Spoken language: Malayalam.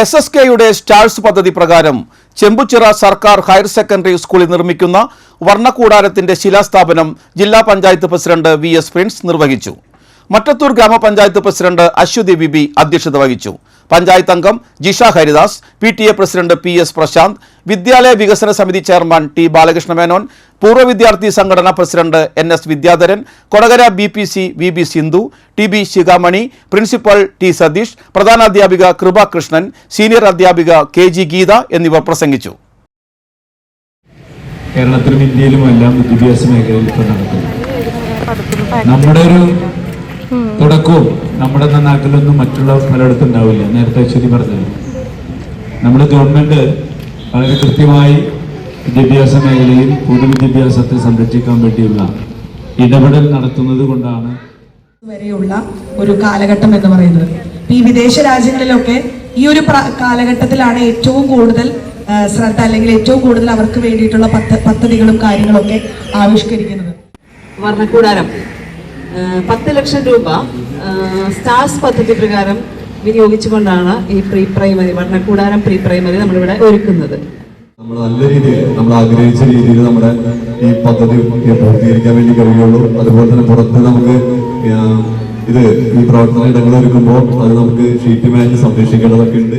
എസ് എസ് കെയുടെ സ്റ്റാഴ്സ് പദ്ധതി പ്രകാരം ചെമ്പുച്ചിറ സർക്കാർ ഹയർ സെക്കൻഡറി സ്കൂളിൽ നിർമ്മിക്കുന്ന വർണക്കൂടാരത്തിന്റെ ശിലാസ്ഥാപനം ജില്ലാ panchayat president V S Prince നിർവഹിച്ചു. മറ്റത്തൂർ ഗ്രാമപഞ്ചായത്ത് പ്രസിഡന്റ് അശ്വതി ബിബി അധ്യക്ഷത വഹിച്ചു. പഞ്ചായത്ത് അംഗം Jisha Haridas P T A president P S Prashanth വിദ്യാലയ വികസന സമിതി ചെയർമാൻ ടി ബാലകൃഷ്ണ മേനോൻ പൂർവ വിദ്യാർത്ഥി സംഘടനാ president N S Vidyadharan Kodakara B P C V B Sindhu T B Shikhamani principal T Satheesh പ്രധാനാധ്യാപിക Kripa Krishnan senior അധ്യാപിക കെ ജി ഗീത എന്നിവർ പ്രസംഗിച്ചു. കേരളത്തിലും ഇന്ത്യയിലും എല്ലാം വിദ്യാഭ്യാസ മേഖലയിൽ നടക്കുന്നു. നമ്മുടെ ഒരു തുടക്കവും നമ്മുടെ നാട്ടിലൊന്നും മറ്റുള്ള പലയിടത്തും ഉണ്ടാവില്ല നേരത്തെ ശരി പറഞ്ഞത് നമ്മുടെ ഗവൺമെന്റ് വളരെ കൃത്യമായി വിദ്യാഭ്യാസ മേഖലയിൽ പൊതുവിദ്യാഭ്യാസത്തെ സംരക്ഷിക്കാൻ വേണ്ടിയുള്ള ഇടപെടൽ നടത്തുന്നത് കൊണ്ടാണ് വരെയുള്ള ഒരു കാലഘട്ടം എന്ന് പറയുന്നത്. ഈ വിദേശ രാജ്യങ്ങളിലൊക്കെ ഈ ഒരു കാലഘട്ടത്തിലാണ് ഏറ്റവും കൂടുതൽ ശ്രദ്ധ അല്ലെങ്കിൽ ഏറ്റവും കൂടുതൽ അവർക്ക് വേണ്ടിയിട്ടുള്ള പദ്ധ- പദ്ധതികളും കാര്യങ്ങളൊക്കെ ആവിഷ്കരിക്കുന്നത്. വർണക്കൂടാരം. പത്ത് ലക്ഷം രൂപ സ്റ്റാർസ് പദ്ധതി പ്രകാരം വിനിയോഗിച്ചുകൊണ്ടാണ് ഈ പ്രീ പ്രൈമറി വർണക്കൂടാരം പ്രീ പ്രൈമറി നമ്മളിവിടെ ഒരുക്കുന്നത്. നമ്മൾ നല്ല രീതിയിൽ നമ്മൾ ആഗ്രഹിച്ച രീതിയിൽ നമ്മുടെ ഈ പദ്ധതി പൂർത്തീകരിക്കാൻ വേണ്ടി കഴിയുള്ളൂ. അതുപോലെ തന്നെ പുറത്ത് നമുക്ക് ഇത് ഈ പ്രവർത്തന ഇടങ്ങൾ ഒരുക്കുമ്പോൾ അത് നമുക്ക് ഷീറ്റ് മാച്ച് സംരക്ഷിക്കേണ്ടതൊക്കെ ഉണ്ട്.